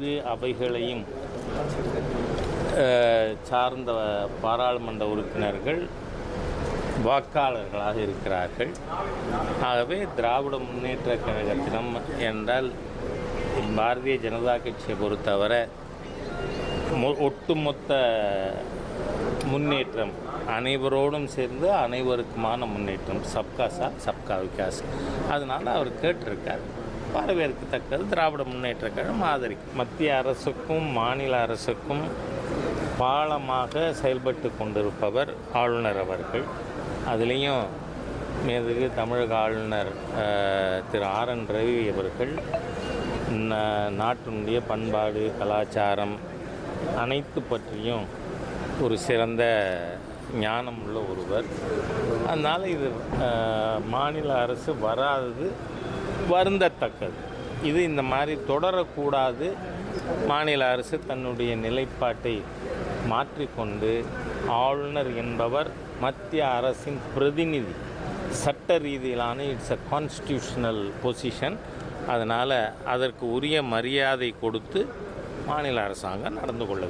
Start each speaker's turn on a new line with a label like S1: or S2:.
S1: இரு அவைகளையும் சார்ந்த பாராளுமன்ற உறுப்பினர்கள் வாக்காளர்களாக இருக்கிறார்கள். ஆகவே திராவிட முன்னேற்ற கழகத்திடம் என்றால் பாரதிய ஜனதா கட்சியை பொறுத்தவரை மொ- ஒட்டுமொத்த முன்னேற்றம் அனைவரோடும் சேர்ந்து அனைவருக்குமான முன்னேற்றம் சப்கா சாத் சப்கா விகாஸ். அதனால் அவர் கேட்டிருக்கார். வரவேற்கத்தக்கது திராவிட முன்னேற்ற கழகம் ஆதரிக்கும் மத்திய அரசுக்கும் மாநில அரசுக்கும் பாலமாக செயல்பட்டு கொண்டிருப்பவர் ஆளுநர் அவர்கள். அதுலேயும் மேதகு தமிழக ஆளுநர் திரு ஆர் என் ரவி அவர்கள் நாட்டினுடைய பண்பாடு கலாச்சாரம் அனைத்து பற்றியும் ஒரு சிறந்த ஞானம் உள்ள ஒருவர். அதனால் இது மாநில அரசு வராதது வருந்தத்தக்கது. இது இந்த மாதிரி தொடரக்கூடாது. மாநில அரசு தன்னுடைய நிலைப்பாட்டை மாற்றிக்கொண்டு ஆளுநர் என்பவர் மத்திய அரசின் பிரதிநிதி. சட்ட ரீதியிலான இட்ஸ் அ கான்ஸ்டியூஷனல் பொசிஷன் அதனால் அதற்கு உரிய மரியாதை கொடுத்து மாநில அரசாங்கம் நடந்து கொள்ள வேண்டும்.